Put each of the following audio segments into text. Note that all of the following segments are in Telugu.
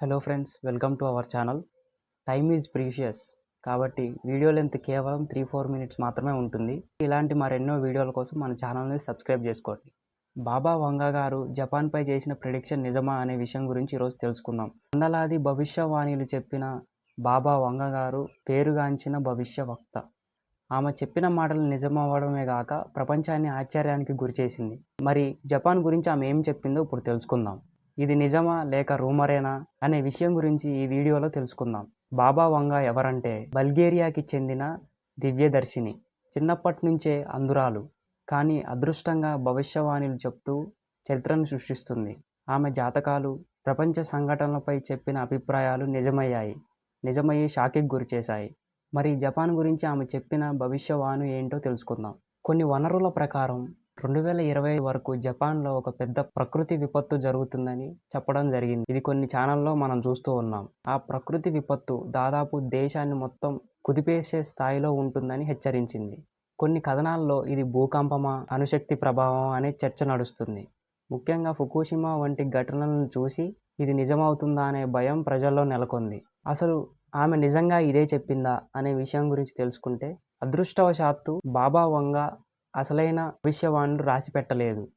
Hello friends welcome to our channel time is precious కాబట్టి వీడియో లెంత్ కేవలం త్రీ ఫోర్ మినిట్స్ మాత్రమే ఉంటుంది. ఇలాంటి మరెన్నో వీడియోల కోసం మన ఛానల్ని సబ్స్క్రైబ్ చేసుకోండి. బాబా వంగ గారు జపాన్పై చేసిన ప్రిడిక్షన్ నిజమా అనే విషయం గురించి ఈరోజు తెలుసుకుందాం. వందలాది భవిష్యవాణిలు చెప్పిన బాబా వంగ గారు పేరుగాంచిన భవిష్య వక్త ఆమె చెప్పిన మాటలు నిజమవ్వడమే కాక ప్రపంచాన్ని ఆశ్చర్యానికి గురిచేసింది మరి జపాన్ గురించి ఆమె ఏం చెప్పిందో ఇప్పుడు తెలుసుకుందాం. ఇది నిజమా లేక రూమరేనా అనే విషయం గురించి ఈ వీడియోలో తెలుసుకుందాం. బాబా వంగ ఎవరంటే బల్గేరియాకి చెందిన దివ్యదర్శిని. చిన్నప్పటి నుంచే అందురాలు. కానీ అదృష్టంగా భవిష్యవాణిలు చెప్తూ చరిత్రను సృష్టిస్తుంది. ఆమె జాతకాలు ప్రపంచ సంఘటనలపై చెప్పిన అభిప్రాయాలు నిజమయ్యాయి. నిజమయ్యి షాకికి గురిచేశాయి. మరి జపాన్ గురించి ఆమె చెప్పిన భవిష్యవాణి ఏంటో తెలుసుకుందాం. కొన్ని వనరుల ప్రకారం రెండు వేల ఇరవై వరకు జపాన్లో ఒక పెద్ద ప్రకృతి విపత్తు జరుగుతుందని చెప్పడం జరిగింది. ఇది కొన్ని ఛానల్లో మనం చూస్తూ ఉన్నాం. ఆ ప్రకృతి విపత్తు దాదాపు దేశాన్ని మొత్తం కుదిపేసే స్థాయిలో ఉంటుందని హెచ్చరించింది. కొన్ని కథనాల్లో ఇది భూకంపమా అణుశక్తి ప్రభావం అనే చర్చ నడుస్తుంది. ముఖ్యంగా ఫుకుషిమా వంటి ఘటనలను చూసి ఇది నిజమవుతుందా అనే భయం ప్రజల్లో నెలకొంది. అసలు ఆమె నిజంగా ఇదే చెప్పిందా అనే విషయం గురించి తెలుసుకుంటే అదృష్టవశాత్తు బాబా వంగ అసలైన భవిష్యవాణులు రాసి పెట్టలేదు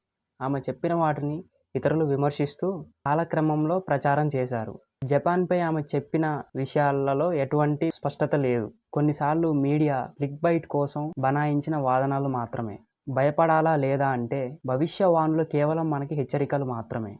ఆమె చెప్పిన వాటిని ఇతరులు విమర్శిస్తూ కాలక్రమంలో ప్రచారం చేశారు. జపాన్పై ఆమె చెప్పిన విషయాలలో ఎటువంటి స్పష్టత లేదు. కొన్నిసార్లు మీడియా క్లిక్ బైట్ కోసం బనాయించిన వాదనలు మాత్రమే. భయపడాలా లేదా అంటే భవిష్యవాణులు కేవలం మనకి హెచ్చరికలు మాత్రమే.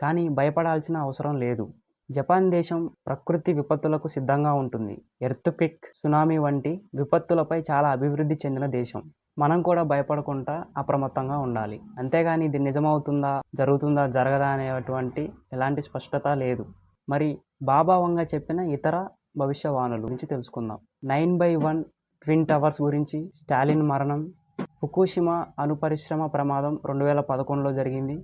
కానీ భయపడాల్సిన అవసరం లేదు. జపాన్ దేశం ప్రకృతి విపత్తులకు సిద్ధంగా ఉంటుంది. ఎర్త్క్విక్ సునామీ వంటి విపత్తులపై చాలా అభివృద్ధి చెందిన దేశం. మనం కూడా భయపడకుండా అప్రమత్తంగా ఉండాలి. అంతేగాని ఇది నిజమవుతుందా జరుగుతుందా జరగదా అనేటువంటి ఎలాంటి స్పష్టత లేదు. మరి బాబావంగా చెప్పిన ఇతర భవిష్యవాణుల గురించి తెలుసుకుందాం. Nine by one twin towers గురించి స్టాలిన్ మరణం ఫుకుషిమా అనుపరిశ్రమ ప్రమాదం రెండు వేల పదకొండులో జరిగింది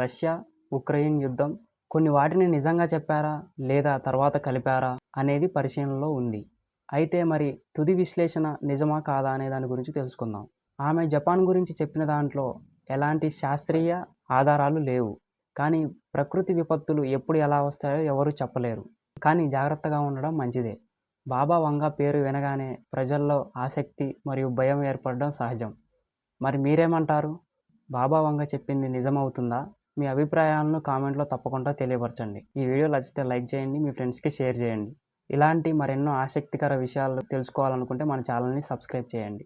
రష్యా ఉక్రెయిన్ యుద్ధం కొన్ని వాటిని నిజంగా చెప్పారా లేదా తర్వాత కలిపారా అనేది పరిశీలనలో ఉంది. అయితే మరి తుది విశ్లేషణ నిజమా కాదా అనే దాని గురించి తెలుసుకుందాం. ఆమె జపాన్ గురించి చెప్పిన దాంట్లో ఎలాంటి శాస్త్రీయ ఆధారాలు లేవు. కానీ ప్రకృతి విపత్తులు ఎప్పుడు ఎలా వస్తాయో ఎవరు చెప్పలేరు. కానీ జాగ్రత్తగా ఉండడం మంచిదే. బాబా వంగ పేరు వినగానే ప్రజల్లో ఆసక్తి మరియు భయం ఏర్పడడం సహజం. మరి మీరేమంటారు? బాబా వంగ చెప్పింది నిజమవుతుందా? మీ అభిప్రాయాలను కామెంట్లో తప్పకుండా తెలియపరచండి. ఈ వీడియో నచ్చితే లైక్ చేయండి మీ ఫ్రెండ్స్కి షేర్ చేయండి. ఇలాంటి మరెన్నో ఆసక్తికర విషయాలు తెలుసుకోవాలనుకుంటే మన ఛానల్ని సబ్స్క్రైబ్ చేయండి.